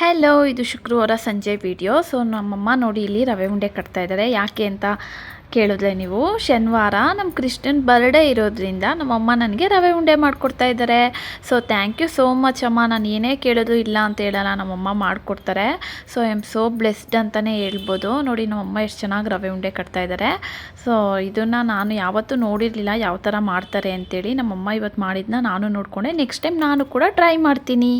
Hello ಇದು ಶುಕ್ರವಾರ ಸಂಜೆ ವಿಡಿಯೋ ಸೊ ನಮ್ಮಮ್ಮ ನೋಡಿ ಇಲ್ಲಿ ರವೆ ಉಂಡೆ ಕಟ್ತಾ ಇದ್ದಾರೆ. ಯಾಕೆ ಅಂತ ಕೇಳಿದ್ರೆ ನೀವು, ಶನಿವಾರ ನಮ್ಮ ಕ್ರಿಶ್ಚಿಯನ್ ಬರ್ಡೇ ಇರೋದ್ರಿಂದ ನಮ್ಮಮ್ಮ ನನಗೆ ರವೆ ಉಂಡೆ ಮಾಡಿಕೊಡ್ತಾ ಇದ್ದಾರೆ. So thank you so much ಅಮ್ಮ. ನಾನು ಏನೇ ಕೇಳೋದು ಇಲ್ಲ ಅಂತ ಹೇಳಲ್ಲ, ನಮ್ಮಮ್ಮ ಮಾಡಿಕೊಡ್ತಾರೆ. So I am so blessed ಅಂತಲೇ ಹೇಳ್ಬೋದು. ನೋಡಿ, ನಮ್ಮಮ್ಮ ಎಷ್ಟು ಚೆನ್ನಾಗಿ ರವೆ ಉಂಡೆ ಕಟ್ತಾ ಇದ್ದಾರೆ. ಸೊ ಇದನ್ನು ನಾನು ಯಾವತ್ತೂ ನೋಡಿರಲಿಲ್ಲ ಯಾವ ಥರ ಮಾಡ್ತಾರೆ ಅಂತೇಳಿ ನಮ್ಮಮ್ಮ ಇವತ್ತು ಮಾಡಿದ್ದನ್ನ ನಾನು ನೋಡಿಕೊಂಡೆ. ನೆಕ್ಸ್ಟ್ ಟೈಮ್ ನಾನು ಕೂಡ ಟ್ರೈ ಮಾಡ್ತೀನಿ.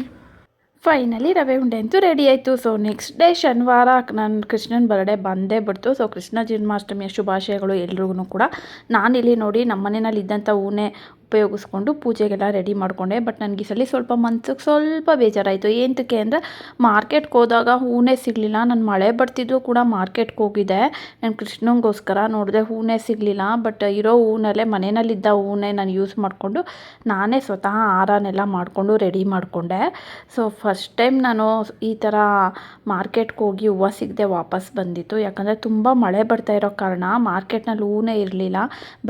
ಫೈನಲಿ ರವೆ ಉಂಡೆ ಅಂತೂ ರೆಡಿ ಆಯಿತು. ಸೊ ನೆಕ್ಸ್ಟ್ ಡೇ ಶನಿವಾರ ನನ್ನ ಕೃಷ್ಣನ ಬರ್ಡೇ ಬಂದೇ ಬಿಡ್ತು. ಸೊ ಕೃಷ್ಣ ಜನ್ಮಾಷ್ಟಮಿಯ ಶುಭಾಶಯಗಳು ಎಲ್ರಿಗೂ ಕೂಡ. ನಾನಿಲ್ಲಿ ನೋಡಿ ನಮ್ಮ ಮನೆಯಲ್ಲಿ ಇದ್ದಂಥ ಹೂನೆ ಉಪಯೋಗಿಸ್ಕೊಂಡು ಪೂಜೆಗೆಲ್ಲ ರೆಡಿ ಮಾಡಿಕೊಂಡೆ. ಬಟ್ ನನಗೆ ಈ ಸಲ ಸ್ವಲ್ಪ ಮನ್ಸಿಗೆ ಸ್ವಲ್ಪ ಬೇಜಾರಾಯಿತು. ಏನಕ್ಕೆ ಅಂದರೆ ಮಾರ್ಕೆಟ್ಗೆ ಹೋದಾಗ ಹೂವೇ ಸಿಗಲಿಲ್ಲ. ನಾನು ಮಳೆ ಬರ್ತಿದ್ದು ಕೂಡ ಮಾರ್ಕೆಟ್ಗೆ ಹೋಗಿದ್ದೆ ನಾನು ಕೃಷ್ಣಂಗೋಸ್ಕರ ನೋಡಿದೆ ಹೂವೇ ಸಿಗಲಿಲ್ಲ. ಬಟ್ ಇರೋ ಹೂವಿನಲ್ಲೇ ಮನೆಯಲ್ಲಿದ್ದ ಹೂವನ್ನೇ ನಾನು ಯೂಸ್ ಮಾಡಿಕೊಂಡು ನಾನೇ ಸ್ವತಃ ಆರನೆಲ್ಲ ಮಾಡಿಕೊಂಡು ರೆಡಿ ಮಾಡಿಕೊಂಡೆ. ಸೊ ಫಸ್ಟ್ ಟೈಮ್ ನಾನು ಈ ಥರ ಮಾರ್ಕೆಟ್ಗೆ ಹೋಗಿ ಹೂವು ಸಿಗದೆ ವಾಪಸ್ ಬಂದಿತ್ತು. ಯಾಕಂದರೆ ತುಂಬ ಮಳೆ ಬರ್ತಾ ಇರೋ ಕಾರಣ ಮಾರ್ಕೆಟ್ನಲ್ಲಿ ಹೂವೇ ಇರಲಿಲ್ಲ.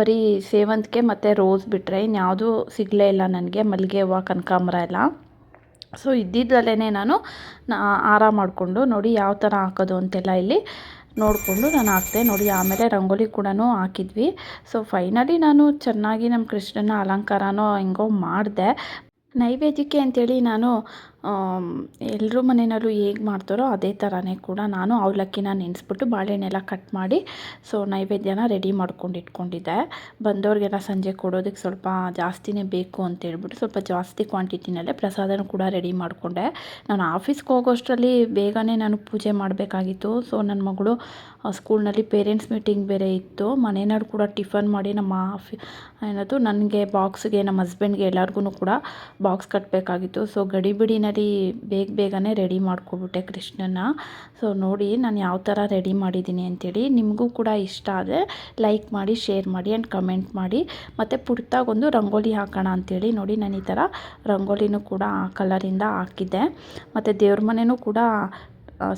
ಬರೀ ಸೇವಂತಿಗೆ ಮತ್ತು ರೋಸ್ ಬಿಟ್ಟರೆ ಇನ್ಯಾವುದೂ ಸಿಗಲೇ ಇಲ್ಲ ನನಗೆ ಮಲ್ಲಿಗೆ ಹೂವು ಕನಕಾಂಬರ ಎಲ್ಲ. ಸೊ ಇದ್ದಿದ್ದಲ್ಲೇ ನಾನು ಆರಾಮ ಮಾಡಿಕೊಂಡು ನೋಡಿ ಯಾವ ಥರ ಹಾಕೋದು ಅಂತೆಲ್ಲ ಇಲ್ಲಿ ನೋಡಿಕೊಂಡು ನಾನು ಹಾಕಿದೆ. ನೋಡಿ, ಆಮೇಲೆ ರಂಗೋಲಿ ಕೂಡ ಹಾಕಿದ್ವಿ. ಸೊ ಫೈನಲಿ ನಾನು ಚೆನ್ನಾಗಿ ನಮ್ಮ ಕೃಷ್ಣನ ಅಲಂಕಾರನೋ ಹೆಂಗೋ ಮಾಡಿದೆ. ನೈವೇದ್ಯಕ್ಕೆ ಅಂಥೇಳಿ ನಾನು ಎಲ್ಲರ ಮನೆಯಲ್ಲೂ ಹೇಗೆ ಮಾಡ್ತಾರೋ ಅದೇ ಥರನೇ ಕೂಡ ನಾನು ಅವಲಕ್ಕಿನ ನೆನೆಸ್ಬಿಟ್ಟು ಬಾಳೆಹಣ್ಣೆಲ್ಲ ಕಟ್ ಮಾಡಿ, ಸೊ ನೈವೇದ್ಯನ ರೆಡಿ ಮಾಡ್ಕೊಂಡು ಇಟ್ಕೊಂಡಿದ್ದೆ. ಬಂದವ್ರಿಗೆಲ್ಲ ಸಂಜೆ ಕೊಡೋದಕ್ಕೆ ಸ್ವಲ್ಪ ಜಾಸ್ತಿನೇ ಬೇಕು ಅಂತೇಳ್ಬಿಟ್ಟು ಸ್ವಲ್ಪ ಜಾಸ್ತಿ ಕ್ವಾಂಟಿಟಿನಲ್ಲೇ ಪ್ರಸಾದನ ಕೂಡ ರೆಡಿ ಮಾಡಿಕೊಂಡೆ. ನಾನು ಆಫೀಸ್ಗೆ ಹೋಗೋಷ್ಟರಲ್ಲಿ ಬೇಗನೆ ನಾನು ಪೂಜೆ ಮಾಡಬೇಕಾಗಿತ್ತು. ಸೊ ನನ್ನ ಮಗಳು ಸ್ಕೂಲ್ನಲ್ಲಿ ಪೇರೆಂಟ್ಸ್ ಮೀಟಿಂಗ್ ಬೇರೆ ಇತ್ತು. ಮನೆಯವ್ರು ಕೂಡ ಟಿಫನ್ ಮಾಡಿ ನಮ್ಮ ಆಫಿ, ಏನದು, ನನಗೆ ಬಾಕ್ಸ್ಗೆ, ನಮ್ಮ ಹಸ್ಬೆಂಡ್ಗೆ ಎಲ್ಲರಿಗೂ ಕೂಡ ಬಾಕ್ಸ್ ಕಟ್ಟಬೇಕಾಗಿತ್ತು ಸೊ ಗಡಿಬಿಡಿನಲ್ಲಿ ಬೇಗ ಬೇಗನೆ ರೆಡಿ ಮಾಡ್ಕೊಬಿಟ್ಟೆ ಕೃಷ್ಣನ. ಸೊ ನೋಡಿ ನಾನು ಯಾವ ಥರ ರೆಡಿ ಮಾಡಿದ್ದೀನಿ ಅಂತೇಳಿ ನಿಮಗೂ ಕೂಡ ಇಷ್ಟ ಆದರೆ ಲೈಕ್ ಮಾಡಿ ಶೇರ್ ಮಾಡಿ ಆ್ಯಂಡ್ ಕಮೆಂಟ್ ಮಾಡಿ. ಮತ್ತು ಪುಟ್ಟಾಗೊಂದು ರಂಗೋಲಿ ಹಾಕೋಣ ಅಂಥೇಳಿ ನೋಡಿ ನಾನು ಈ ಥರ ರಂಗೋಲಿನೂ ಕೂಡ ಆ ಕಲರಿಂದ ಹಾಕಿದ್ದೆ. ಮತ್ತು ದೇವ್ರ ಮನೆಯೂ ಕೂಡ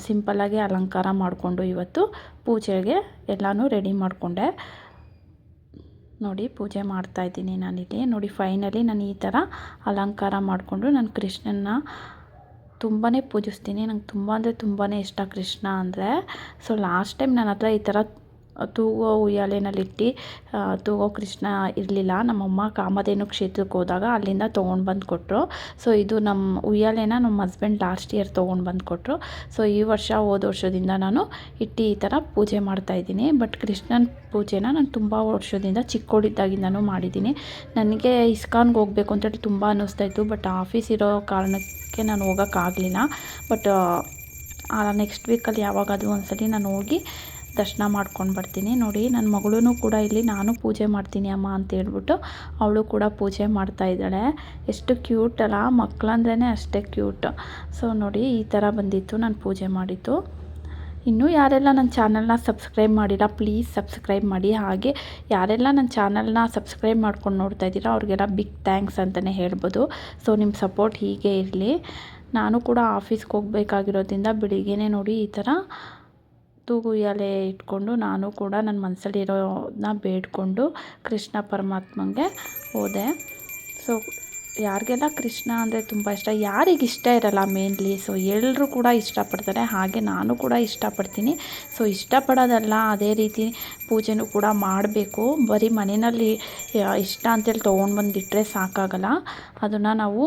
ಸಿಂಪಲ್ಲಾಗಿ ಅಲಂಕಾರ ಮಾಡಿಕೊಂಡು ಇವತ್ತು ಪೂಜೆಗೆ ಎಲ್ಲನೂ ರೆಡಿ ಮಾಡಿಕೊಂಡೆ. ನೋಡಿ ಪೂಜೆ ಮಾಡ್ತಾಯಿದ್ದೀನಿ ನಾನಿಲ್ಲಿ. ನೋಡಿ ಫೈನಲಿ ನಾನು ಈ ಥರ ಅಲಂಕಾರ ಮಾಡಿಕೊಂಡು ನಾನು ಕೃಷ್ಣನ ತುಂಬಾ ಪೂಜಿಸ್ತೀನಿ. ನಂಗೆ ತುಂಬ ಅಂದರೆ ತುಂಬಾ ಇಷ್ಟ ಕೃಷ್ಣ ಅಂದರೆ. ಸೊ ಲಾಸ್ಟ್ ಟೈಮ್ ನನ್ನ ಹತ್ರ ಈ ಥರ ತೂಗೋ ಉಯ್ಯಾಲೆನಲ್ಲಿಟ್ಟು ತೂಗೋ ಕೃಷ್ಣ ಇರಲಿಲ್ಲ. ನಮ್ಮಮ್ಮ ಕಾಮಧೇನು ಕ್ಷೇತ್ರಕ್ಕೆ ಹೋದಾಗ ಅಲ್ಲಿಂದ ತೊಗೊಂಡು ಬಂದು ಕೊಟ್ಟರು ಸೊ ಇದು ನಮ್ಮ ಉಯ್ಯಾಲೆನ ನಮ್ಮ ಹಸ್ಬೆಂಡ್ ಲಾಸ್ಟ್ ಇಯರ್ ತೊಗೊಂಡು ಬಂದು ಕೊಟ್ಟರು ಸೊ ಈ ವರ್ಷ ಹೋದ ವರ್ಷದಿಂದ ನಾನು ಇಟ್ಟು ಈ ಥರ ಪೂಜೆ ಮಾಡ್ತಾಯಿದ್ದೀನಿ ಬಟ್ ಕೃಷ್ಣನ ಪೂಜೆನ ನಾನು ತುಂಬ ವರ್ಷದಿಂದ ಚಿಕ್ಕವಳಿದ್ದಾಗಿಂದನೂ ಮಾಡಿದ್ದೀನಿ. ನನಗೆ ಇಸ್ಕಾನ್ಗೆ ಹೋಗಬೇಕು ಅಂತೇಳಿ ತುಂಬ ಅನ್ನಿಸ್ತಾಯಿತ್ತು ಬಟ್ ಆಫೀಸ್ ಇರೋ ಕಾರಣಕ್ಕೆ ನಾನು ಹೋಗೋಕ್ಕಾಗಲಿಲ್ಲ. ಬಟ್ ನೆಕ್ಸ್ಟ್ ವೀಕಲ್ಲಿ ಯಾವಾಗಾದರೂ ಒಂದ್ಸಲಿ ನಾನು ಹೋಗಿ ದರ್ಶನ ಮಾಡ್ಕೊಂಡು ಬರ್ತೀನಿ. ನೋಡಿ ನನ್ನ ಮಗಳೂ ಕೂಡ ಇಲ್ಲಿ ನಾನು ಪೂಜೆ ಮಾಡ್ತೀನಿ ಅಮ್ಮ ಅಂತ ಹೇಳ್ಬಿಟ್ಟು ಅವಳು ಕೂಡ ಪೂಜೆ ಮಾಡ್ತಾ ಇದ್ದಾಳೆ. ಎಷ್ಟು ಕ್ಯೂಟ್ ಅಲ್ಲ ಮಕ್ಕಳಂದ್ರೇ ಅಷ್ಟೇ ಕ್ಯೂಟ್ ಸೊ ನೋಡಿ, ಈ ಥರ ಬಂದಿತ್ತು ನಾನು ಪೂಜೆ ಮಾಡಿದ್ದು. ಇನ್ನೂ ಯಾರೆಲ್ಲ ನನ್ನ ಚಾನಲ್ನ ಸಬ್ಸ್ಕ್ರೈಬ್ ಮಾಡಿಲ್ಲ ಪ್ಲೀಸ್ ಸಬ್ಸ್ಕ್ರೈಬ್ ಮಾಡಿ. ಹಾಗೆ ಯಾರೆಲ್ಲ ನನ್ನ ಚಾನಲ್ನ ಸಬ್ಸ್ಕ್ರೈಬ್ ಮಾಡ್ಕೊಂಡು ನೋಡ್ತಾ ಇದ್ದೀರಾ, ಅವ್ರಿಗೆಲ್ಲ ಬಿಗ್ ಥ್ಯಾಂಕ್ಸ್ ಅಂತಲೇ ಹೇಳ್ಬೋದು. ಸೊ ನಿಮ್ಮ ಸಪೋರ್ಟ್ ಹೀಗೆ ಇರಲಿ. ನಾನು ಕೂಡ ಆಫೀಸ್ಗೆ ಹೋಗಬೇಕಾಗಿರೋದ್ರಿಂದ ಬೆಳಿಗ್ಗೆನೇ ನೋಡಿ ಈ ಥರ ತೂಗು ಎಲೆ ಇಟ್ಕೊಂಡು ನಾನು ಕೂಡ ನನ್ನ ಮನಸ್ಸಲ್ಲಿರೋದನ್ನ ಬೇಡಿಕೊಂಡು ಕೃಷ್ಣ ಪರಮಾತ್ಮಂಗೆ ಹೋದೆ. ಸೊ ಯಾರಿಗೆಲ್ಲ ಕೃಷ್ಣ ಅಂದರೆ ತುಂಬ ಇಷ್ಟ, ಯಾರಿಗೆ ಇಷ್ಟ ಇರಲ್ಲ ಮೇನ್ಲಿ ಸೊ ಎಲ್ಲರೂ ಕೂಡ ಇಷ್ಟಪಡ್ತಾರೆ, ಹಾಗೆ ನಾನು ಕೂಡ ಇಷ್ಟಪಡ್ತೀನಿ. ಸೊ ಇಷ್ಟಪಡೋದಲ್ಲ, ಅದೇ ರೀತಿ ಪೂಜೆನೂ ಕೂಡ ಮಾಡಬೇಕು. ಬರೀ ಮನೆಯಲ್ಲಿ ಇಷ್ಟ ಅಂತೇಳಿ ತೊಗೊಂಡು ಬಂದಿಟ್ಟರೆ ಸಾಕಾಗಲ್ಲ. ಅದನ್ನು ನಾವು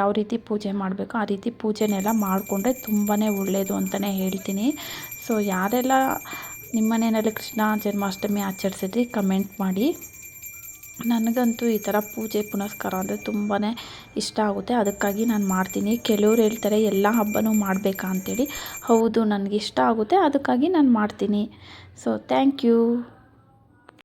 ಯಾವ ರೀತಿ ಪೂಜೆ ಮಾಡಬೇಕು ಆ ರೀತಿ ಪೂಜೆನೆಲ್ಲ ಮಾಡಿಕೊಂಡ್ರೆ ತುಂಬಾ ಒಳ್ಳೆಯದು ಅಂತಲೇ ಹೇಳ್ತೀನಿ. ಸೊ ಯಾರೆಲ್ಲ ನಿಮ್ಮ ಮನೆಯಲ್ಲಿ ಕೃಷ್ಣ ಜನ್ಮಾಷ್ಟಮಿ ಆಚರಿಸಿದ್ರಿ ಕಮೆಂಟ್ ಮಾಡಿ. ನನಗಂತೂ ಈ ಥರ ಪೂಜೆ ಪುನಸ್ಕಾರ ಅಂದರೆ ತುಂಬಾ ಇಷ್ಟ ಆಗುತ್ತೆ. ಅದಕ್ಕಾಗಿ ನಾನು ಮಾಡ್ತೀನಿ. ಕೆಲವ್ರು ಹೇಳ್ತಾರೆ, ಎಲ್ಲ ಹಬ್ಬನೂ ಮಾಡಬೇಕಾ? ಅಂಥೇಳಿ ಹೌದು ನನಗಿಷ್ಟ ಆಗುತ್ತೆ. ಅದಕ್ಕಾಗಿ ನಾನು ಮಾಡ್ತೀನಿ. So thank you